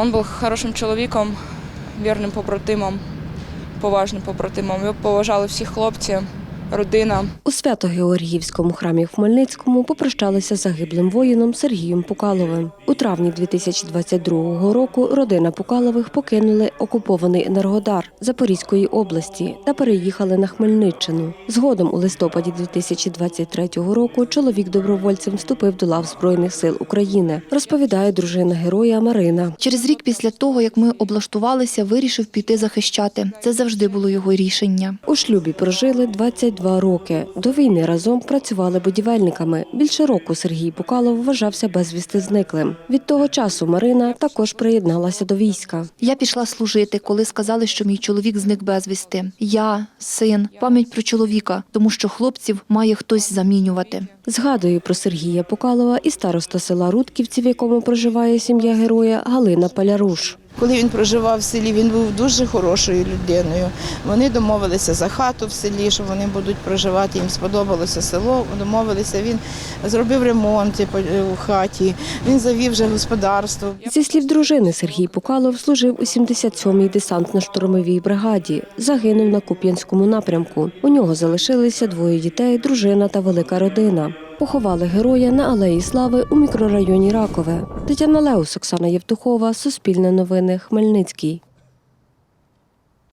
Он був хорошим чоловіком, вірним побратимом, поважним побратимом. Його поважали всі хлопці, родина. У Свято-Георгіївському храмі в Хмельницькому попрощалися з загиблим воїном Сергієм Пукаловим. У травні 2022 року родина Пукалових покинули окупований Енергодар Запорізької області та переїхали на Хмельниччину. Згодом у листопаді 2023 року чоловік добровольцем вступив до лав Збройних сил України, розповідає дружина героя Марина. Через рік після того, як ми облаштувалися, вирішив піти захищати. Це завжди було його рішення. У шлюбі прожили 22 роки. До війни разом працювали будівельниками. Більше року Сергій Пукалов вважався безвісти зниклим. Від того часу Марина також приєдналася до війська. Я пішла служити, коли сказали, що мій чоловік зник безвісти. Я, син, пам'ять про чоловіка, тому що хлопців має хтось замінювати. Згадує про Сергія Пукалова і староста села Рудківці, в якому проживає сім'я героя Галина Паляруш. Коли він проживав в селі, він був дуже хорошою людиною. Вони домовилися за хату в селі, що вони будуть проживати. Їм сподобалося село. Домовилися. Він зробив ремонт у хаті. Він завів вже господарство. Зі слів дружини, Сергій Пукалов служив у 77-й десантно-штурмовій бригаді. Загинув на Куп'янському напрямку. У нього залишилися двоє дітей, дружина та велика родина. Поховали героя на Алеї Слави у мікрорайоні Ракове. Тетяна Леус, Оксана Євтухова, Суспільне новини, Хмельницький.